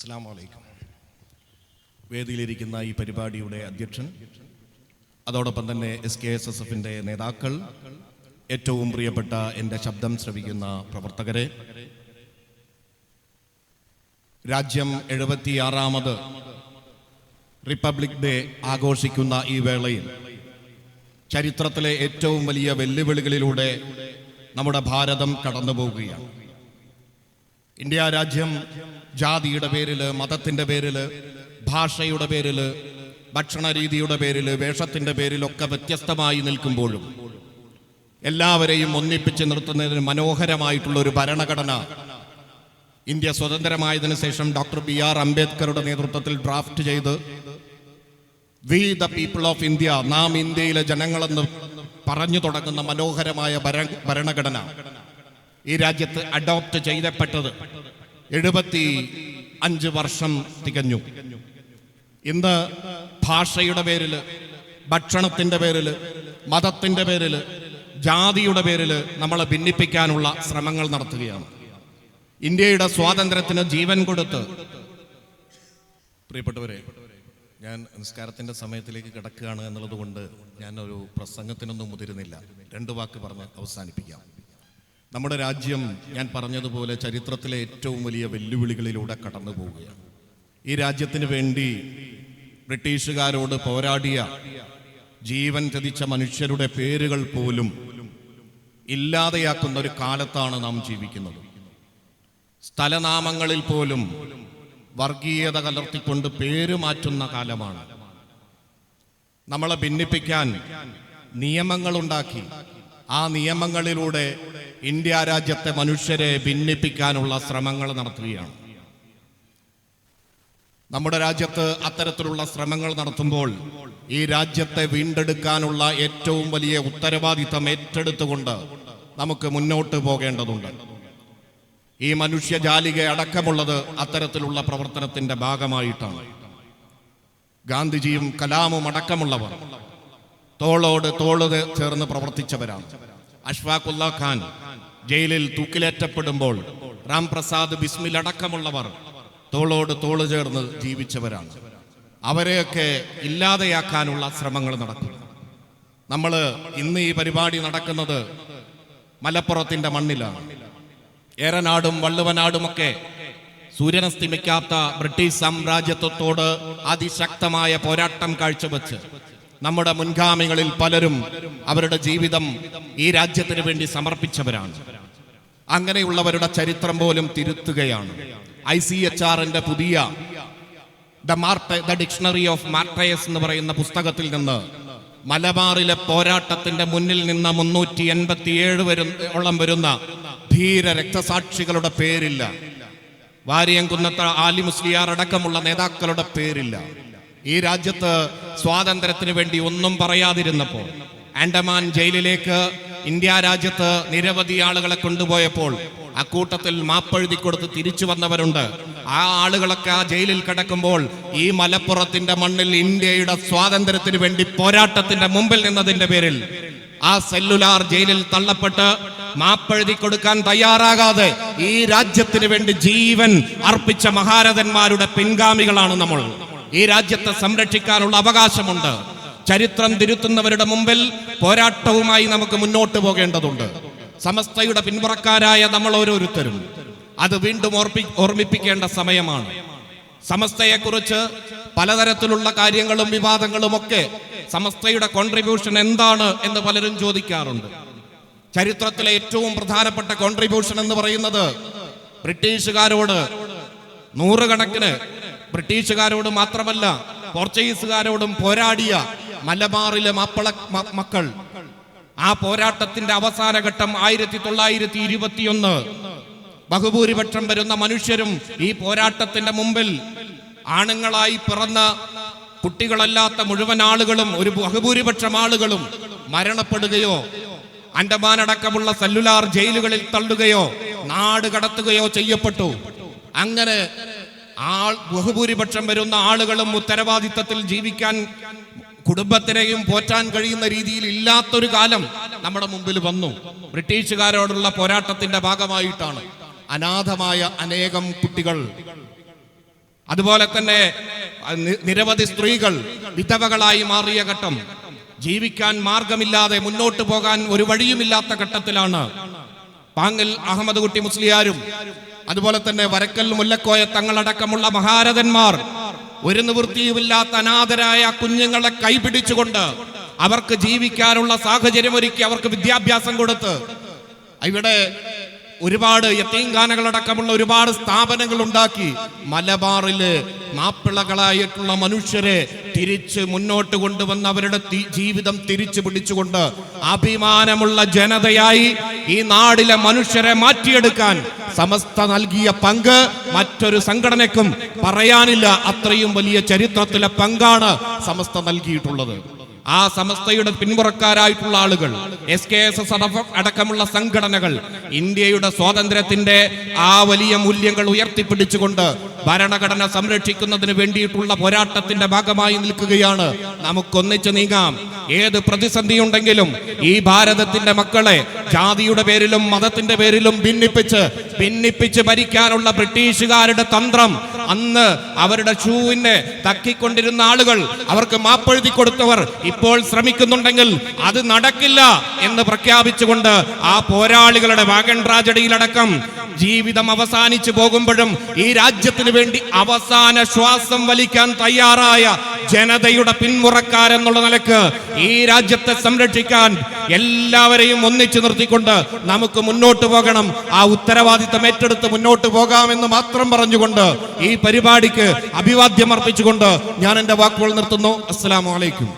അസ്സാം വേദിയിലിരിക്കുന്ന ഈ പരിപാടിയുടെ അധ്യക്ഷൻ അതോടൊപ്പം തന്നെ എസ് കെ എസ് എസ് എഫിന്റെ നേതാക്കൾ ഏറ്റവും പ്രിയപ്പെട്ട എന്റെ ശബ്ദം ശ്രവിക്കുന്ന പ്രവർത്തകരെ രാജ്യം എഴുപത്തിയാറാമത് റിപ്പബ്ലിക് ഡേ ആഘോഷിക്കുന്ന ഈ വേളയിൽ ചരിത്രത്തിലെ ഏറ്റവും വലിയ വെല്ലുവിളികളിലൂടെ നമ്മുടെ ഭാരതം കടന്നു പോവുകയാണ് ഇന്ത്യ രാജ്യം ജാതിയുടെ പേരിൽ മതത്തിന്റെ പേരിൽ ഭാഷയുടെ പേരിൽ ഭക്ഷണ രീതിയുടെ പേരിൽ വേഷത്തിന്റെ പേരിലൊക്കെ വ്യത്യസ്തമായി നിൽക്കുമ്പോഴും എല്ലാവരെയും ഒന്നിപ്പിച്ച് നിർത്തുന്നതിന് മനോഹരമായിട്ടുള്ള ഒരു ഭരണഘടന ഇന്ത്യ സ്വതന്ത്രമായതിനു ശേഷം ഡോക്ടർ ബി ആർ അംബേദ്കറുടെ നേതൃത്വത്തിൽ ഡ്രാഫ്റ്റ് ചെയ്ത് we the people of India നാം ഇന്ത്യയിലെ ജനങ്ങളെന്ന് പറഞ്ഞു തുടങ്ങുന്ന മനോഹരമായ ഭര- ഭരണഘടന. ഈ രാജ്യത്ത് അഡോപ്റ്റ് ചെയ്തപ്പെട്ടത്. എഴുപത്തി അഞ്ച് വർഷം തികഞ്ഞു. ഇന്ന് ഭാഷയുടെ പേരിൽ ഭക്ഷണത്തിന്റെ പേരിൽ മതത്തിന്റെ പേരിൽ ജാതിയുടെ പേരിൽ നമ്മളെ ഭിന്നിപ്പിക്കാനുള്ള ശ്രമങ്ങൾ നടത്തുകയാണ്. ഇന്ത്യയുടെ സ്വാതന്ത്ര്യത്തിന് ജീവൻ കൊടുത്ത് പ്രിയപ്പെട്ടവരെ ഞാൻ നിസ്കാരത്തിന്റെ സമയത്തിലേക്ക് കിടക്കുകയാണ് എന്നുള്ളത് കൊണ്ട് ഞാൻ ഒരു പ്രസംഗത്തിനൊന്നും മുതിരുന്നില്ല. രണ്ട് വാക്ക് പറഞ്ഞ് അവസാനിപ്പിക്കാം. നമ്മുടെ രാജ്യം ഞാൻ പറഞ്ഞതുപോലെ ചരിത്രത്തിലെ ഏറ്റവും വലിയ വെല്ലുവിളികളിലൂടെ കടന്നു പോവുകയാണ്. ഈ രാജ്യത്തിന് വേണ്ടി ബ്രിട്ടീഷുകാരോട് പോരാടിയ ജീവൻ ചതിച്ച മനുഷ്യരുടെ പേരുകൾ പോലും ഇല്ലാതെയാക്കുന്ന ഒരു കാലത്താണ് നാം ജീവിക്കുന്നത്. സ്ഥലനാമങ്ങളിൽ പോലും വർഗീയത കലർത്തിക്കൊണ്ട് പേര് മാറ്റുന്ന കാലമാണ്. നമ്മളെ ഭിന്നിപ്പിക്കാൻ നിയമങ്ങളുണ്ടാക്കി ആ നിയമങ്ങളിലൂടെ ഇന്ത്യ രാജ്യത്തെ മനുഷ്യരെ ഭിന്നിപ്പിക്കാനുള്ള ശ്രമങ്ങൾ നടത്തുകയാണ്. നമ്മുടെ രാജ്യത്ത് അത്തരത്തിലുള്ള ശ്രമങ്ങൾ നടത്തുമ്പോൾ ഈ രാജ്യത്തെ വീണ്ടെടുക്കാനുള്ള ഏറ്റവും വലിയ ഉത്തരവാദിത്തം ഏറ്റെടുത്തുകൊണ്ട് നമുക്ക് മുന്നോട്ട് പോകേണ്ടതുണ്ട്. ഈ മനുഷ്യജാലിക അടക്കമുള്ളത് അത്തരത്തിലുള്ള പ്രവർത്തനത്തിന്റെ ഭാഗമായിട്ടാണ്. ഗാന്ധിജിയും കലാമും അടക്കമുള്ളവർ തോളോട് തോൾ ചേർന്ന് പ്രവർത്തിച്ചവരാണ്. അഷ്ഫാഖുല്ല ഖാൻ ജയിലിൽ തൂക്കിലേറ്റപ്പെടുമ്പോൾ റാം പ്രസാദ് ബിസ്മിൽ അടക്കമുള്ളവർ തോളോട് തോൾ ചേർന്ന് ജീവിച്ചവരാണ്. അവരെയൊക്കെ ഇല്ലാതെയാക്കാനുള്ള ശ്രമങ്ങൾ നടക്കും നമ്മൾ ഇന്ന് ഈ പരിപാടി നടക്കുന്നത് മലപ്പുറത്തിന്റെ മണ്ണിലാണ്. ഏറനാടും വള്ളുവനാടുമൊക്കെ സൂര്യനസ്തിമിക്കാത്ത ബ്രിട്ടീഷ് സാമ്രാജ്യത്വത്തോട് അതിശക്തമായ പോരാട്ടം കാഴ്ചവെച്ച് നമ്മുടെ മുൻഗാമികളിൽ പലരും അവരുടെ ജീവിതം ഈ രാജ്യത്തിന് വേണ്ടി സമർപ്പിച്ചവരാണ്. അങ്ങനെയുള്ളവരുടെ ചരിത്രം പോലും തിരുത്തുകയാണ്. ഐ സി എച്ച് ആറിന്റെ പുതിയ the martyr the dictionary of മാർട്ടയസ് എന്ന് പറയുന്ന പുസ്തകത്തിൽ നിന്ന് മലബാറിലെ പോരാട്ടത്തിന്റെ മുന്നിൽ നിന്ന് മുന്നൂറ്റി എൺപത്തിയേഴ് വരും വരുന്ന ധീര രക്തസാക്ഷികളുടെ പേരില്ല. വാരിയംകുന്നത്ത ആലി മുസ്ലിയാർ അടക്കമുള്ള നേതാക്കളുടെ പേരില്ല. ഈ രാജ്യത്ത് സ്വാതന്ത്ര്യത്തിന് വേണ്ടി ഒന്നും പറയാതിരുന്നപ്പോൾ ആൻഡമാൻ ജയിലിലേക്ക് ഇന്ത്യ രാജ്യത്ത് നിരവധി ആളുകളെ കൊണ്ടുപോയപ്പോൾ അക്കൂട്ടത്തിൽ മാപ്പെഴുതി കൊടുത്ത് തിരിച്ചു വന്നവരുണ്ട്. ആ ആളുകളൊക്കെ ആ ജയിലിൽ കിടക്കുമ്പോൾ ഈ മലപ്പുറത്തിന്റെ മണ്ണിൽ ഇന്ത്യയുടെ സ്വാതന്ത്ര്യത്തിന് വേണ്ടി പോരാട്ടത്തിന്റെ മുമ്പിൽ നിന്നതിന്റെ പേരിൽ ആ സെല്ലുലാർ ജയിലിൽ തള്ളപ്പെട്ട് മാപ്പെഴുതി കൊടുക്കാൻ തയ്യാറാകാതെ ഈ രാജ്യത്തിന് വേണ്ടി ജീവൻ അർപ്പിച്ച മഹാരഥന്മാരുടെ പിൻഗാമികളാണ് നമ്മൾ. ഈ രാജ്യത്തെ സംരക്ഷിക്കാനുള്ള അവകാശമുണ്ട്. ചരിത്രം തിരുത്തുന്നവരുടെ മുമ്പിൽ പോരാട്ടവുമായി നമുക്ക് മുന്നോട്ട് പോകേണ്ടതുണ്ട്. സമസ്തയുടെ പിൻപുറക്കാരായ നമ്മൾ ഓരോരുത്തരും. അത് വീണ്ടും ഓർപ്പി ഓർമ്മിപ്പിക്കേണ്ട സമയമാണ്. സമസ്തയെക്കുറിച്ച് പലതരത്തിലുള്ള കാര്യങ്ങളും വിവാദങ്ങളും ഒക്കെ സമസ്തയുടെ കോൺട്രിബ്യൂഷൻ എന്താണ് എന്ന് പലരും ചോദിക്കാറുണ്ട്. ചരിത്രത്തിലെ ഏറ്റവും പ്രധാനപ്പെട്ട കോൺട്രിബ്യൂഷൻ എന്ന് പറയുന്നത് ബ്രിട്ടീഷുകാരോട് നൂറുകണക്കിന് ബ്രിട്ടീഷുകാരോട് മാത്രമല്ല പോർച്ചുഗീസുകാരോടും പോരാടിയ മലബാറിലെ മാപ്പിള മക്കൾ. ആ പോരാട്ടത്തിന്റെ അവസാന ഘട്ടം ആയിരത്തി തൊള്ളായിരത്തി ഇരുപത്തിയൊന്ന് ബഹുഭൂരിപക്ഷം വരുന്ന മനുഷ്യരും ഈ പോരാട്ടത്തിന്റെ മുമ്പിൽ ആണുങ്ങളായി പിറന്ന കുട്ടികളല്ലാത്ത മുഴുവൻ ആളുകളും ഒരു ബഹുഭൂരിപക്ഷം ആളുകളും മരണപ്പെടുകയോ അണ്ടമാൻ അടക്കമുള്ള സെല്ലുലാർ ജയിലുകളിൽ തള്ളുകയോ നാട് കടത്തുകയോ ചെയ്യപ്പെട്ടു. അങ്ങനെ ആൾ ബഹുഭൂരിപക്ഷം വരുന്ന ആളുകളും ഉത്തരവാദിത്തത്തിൽ ജീവിക്കാൻ കുടുംബത്തിനെയും പോറ്റാൻ കഴിയുന്ന രീതിയിൽ ഇല്ലാത്തൊരു കാലം നമ്മുടെ മുമ്പിൽ വന്നു. ബ്രിട്ടീഷുകാരോടുള്ള പോരാട്ടത്തിന്റെ ഭാഗമായിട്ടാണ്. അനാഥമായ അനേകം കുട്ടികൾ. അതുപോലെ തന്നെ നിരവധി സ്ത്രീകൾ വിധവകളായി മാറിയ ഘട്ടം. ജീവിക്കാൻ മാർഗമില്ലാതെ മുന്നോട്ട് പോകാൻ ഒരു വഴിയുമില്ലാത്ത ഘട്ടത്തിലാണ്. പാങ്ങൽ അഹമ്മദ് കുട്ടി മുസ്ലിയാരും അതുപോലെ തന്നെ വരക്കൽ മുല്ലക്കോയ തങ്ങളടക്കമുള്ള മഹാരഥന്മാർ ഒരു നിവൃത്തിയുമില്ലാത്ത അനാഥരായ കുഞ്ഞുങ്ങളെ കൈപിടിച്ചുകൊണ്ട് അവർക്ക് ജീവിക്കാനുള്ള സാഹചര്യം ഒരുക്കി അവർക്ക് വിദ്യാഭ്യാസം കൊടുത്ത് ഇവിടെ ഒരുപാട് യത്തീംഖാനകളടക്കമുള്ള ഒരുപാട് സ്ഥാപനങ്ങൾ ഉണ്ടാക്കി മലബാറിൽ മാപ്പിളകളായിട്ടുള്ള മനുഷ്യരെ തിരിച്ച് മുന്നോട്ട് കൊണ്ടുവന്ന് അവരുടെ ജീവിതം തിരിച്ചു പിടിച്ചുകൊണ്ട് അഭിമാനമുള്ള ജനതയായി ഈ നാടിലെ മനുഷ്യരെ മാറ്റിയെടുക്കാൻ സമസ്ത നൽകിയ പങ്ക് മറ്റൊരു സംഘടനയ്ക്കും പറയാനില്ല. അത്രയും വലിയ ചരിത്രത്തിലെ പങ്കാണ് സമസ്ത നൽകിയിട്ടുള്ളത്. ആ സമസ്തയുടെ പിൻപുറക്കാരായിട്ടുള്ള ആളുകൾ എസ് കെ എസ് എസ് അടക്കമുള്ള സംഘടനകൾ ഇന്ത്യയുടെ സ്വാതന്ത്ര്യത്തിന്റെ ആ വലിയ മൂല്യങ്ങൾ ഉയർത്തിപ്പിടിച്ചുകൊണ്ട് ഭരണഘടന സംരക്ഷിക്കുന്നതിന് വേണ്ടിയിട്ടുള്ള പോരാട്ടത്തിന്റെ ഭാഗമായി നിൽക്കുകയാണ്. നമുക്കൊന്നിച്ച് നീങ്ങാം. ഏത് പ്രതിസന്ധി ഉണ്ടെങ്കിലും ഈ ഭാരതത്തിന്റെ മക്കളെ ജാതിയുടെ പേരിലും മതത്തിന്റെ പേരിലും ഭിന്നിപ്പിച്ച് ഭിന്നിപ്പിച്ച് ഭരിക്കാനുള്ള ബ്രിട്ടീഷുകാരുടെ തന്ത്രം അന്ന് അവരുടെ ഷൂവിനെ തക്കിക്കൊണ്ടിരുന്ന ആളുകൾ അവർക്ക് മാപ്പെഴുതി കൊടുത്തവർ ഇപ്പോൾ ശ്രമിക്കുന്നുണ്ടെങ്കിൽ അത് നടക്കില്ല എന്ന് പ്രഖ്യാപിച്ചുകൊണ്ട് ആ പോരാളികളുടെ വാഗൺ ട്രാജഡിയിലടക്കം ജീവിതം അവസാനിച്ചു പോകുമ്പോഴും ഈ രാജ്യത്തിന് വേണ്ടി അവസാന ശ്വാസം വലിക്കാൻ തയ്യാറായ ജനതയുടെ പിന്മുറക്കാരെന്നുള്ള നിലയ്ക്ക് ഈ രാജ്യത്തെ സംരക്ഷിക്കാൻ എല്ലാവരെയും ഒന്നിച്ചു നിർത്തിക്കൊണ്ട് നമുക്ക് മുന്നോട്ട് പോകണം. ആ ഉത്തരവാദിത്തം ഏറ്റെടുത്ത് മുന്നോട്ട് പോകാമെന്ന് മാത്രം പറഞ്ഞുകൊണ്ട് ഈ പരിപാടിക്ക് അഭിവാദ്യം അർപ്പിച്ചുകൊണ്ട് ഞാൻ എന്റെ വാക്കുകൾ നിർത്തുന്നു. അസ്സാം അലൈക്കും.